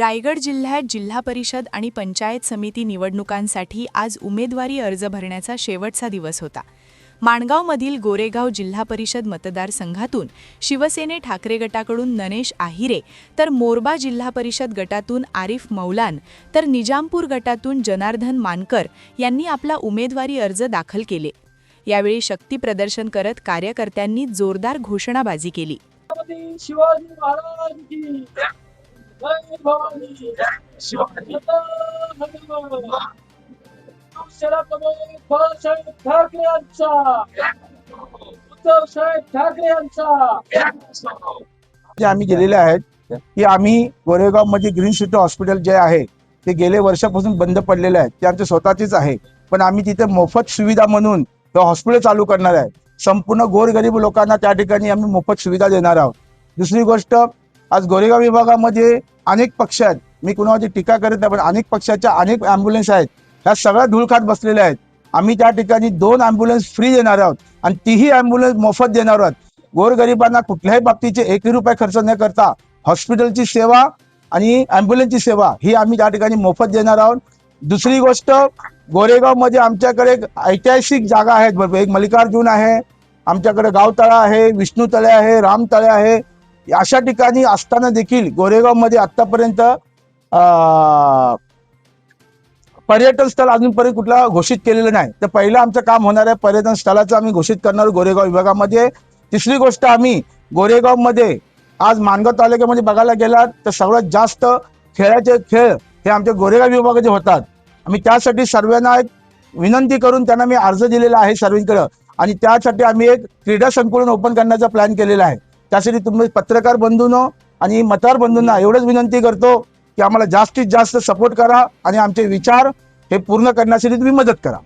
रायगड जिल्ह्यात जिल्हा परिषद आणि पंचायत समिती निवडणुकांसाठी आज उमेदवारी अर्ज भरण्याचा शेवटचा दिवस होता. माणगावमधील गोरेगाव जिल्हा परिषद मतदारसंघातून शिवसेने ठाकरे गटाकडून ननेश आहिरे तर मोरबा जिल्हा परिषद गटातून आरिफ मौलान तर निजामपूर गटातून जनार्दन मानकर यांनी आपला उमेदवारी अर्ज दाखल केले. यावेळी शक्तीप्रदर्शन करत कार्यकर्त्यांनी जोरदार घोषणाबाजी केली. बाळासाहेब ठाकरे यांचा उद्धव साहेब ठाकरे यांचा जे आम्ही गेलेले आहेत की आम्ही गोरेगावमध्ये ग्रीन सिटी हॉस्पिटल जे आहे ते गेले वर्षापासून बंद पडलेले आहे ते आमचे स्वतःचेच आहे. पण आम्ही तिथे मोफत सुविधा म्हणून हॉस्पिटल चालू करणार आहे. संपूर्ण गोरगरीब लोकांना त्या ठिकाणी आम्ही मोफत सुविधा देणार आहोत. दुसरी गोष्ट आज गोरेगाव विभागामध्ये अनेक पक्ष आहेत. मी कुणावरती टीका करत नाही पण अनेक पक्षाच्या अनेक अँब्युलन्स आहेत. ह्या सगळ्या धुळखात बसलेल्या आहेत. आम्ही त्या ठिकाणी दोन अँब्युलन्स फ्री देणार आहोत आणि तीही अँब्युलन्स मोफत देणार आहोत. गोरगरिबांना कुठल्याही बाबतीचे एकही रुपये खर्च न करता हॉस्पिटलची सेवा आणि अँब्युलन्सची सेवा ही आम्ही त्या ठिकाणी मोफत देणार आहोत. दुसरी गोष्ट गोरेगावमध्ये आमच्याकडे एक ऐतिहासिक जागा आहेत भरपूर एक मल्लिकार्जुन आहे. आमच्याकडे गावतळा आहे विष्णू तळे आहे राम तळे आहे. अशा ठिकाणी असताना देखील गोरेगावमध्ये आतापर्यंत पर्यटन स्थळ अजूनपर्यंत कुठला घोषित केलेलं नाही. तर पहिलं आमचं काम होणार आहे पर्यटन स्थळाचं आम्ही घोषित करणार गोरेगाव विभागामध्ये. तिसरी गोष्ट आम्ही गोरेगावमध्ये आज मानगाव तालुक्यामध्ये बघायला गेलात तर सगळ्यात जास्त खेळाचे खेळ हे आमच्या गोरेगाव विभागाचे होतात. आम्ही त्यासाठी सर्वांना एक विनंती करून त्यांना मी अर्ज दिलेला आहे सर्वांकडं. आणि त्यासाठी आम्ही एक क्रीडा संकुलन ओपन करण्याचा प्लॅन केलेला आहे. त्यासाठी तुम्ही पत्रकार बंधूंनो आणि मतदार बंधूंना एवढंच विनंती करतो की आम्हाला जास्तीत जास्त सपोर्ट करा आणि आमचे विचार हे पूर्ण करण्यासाठी तुम्ही मदत करा.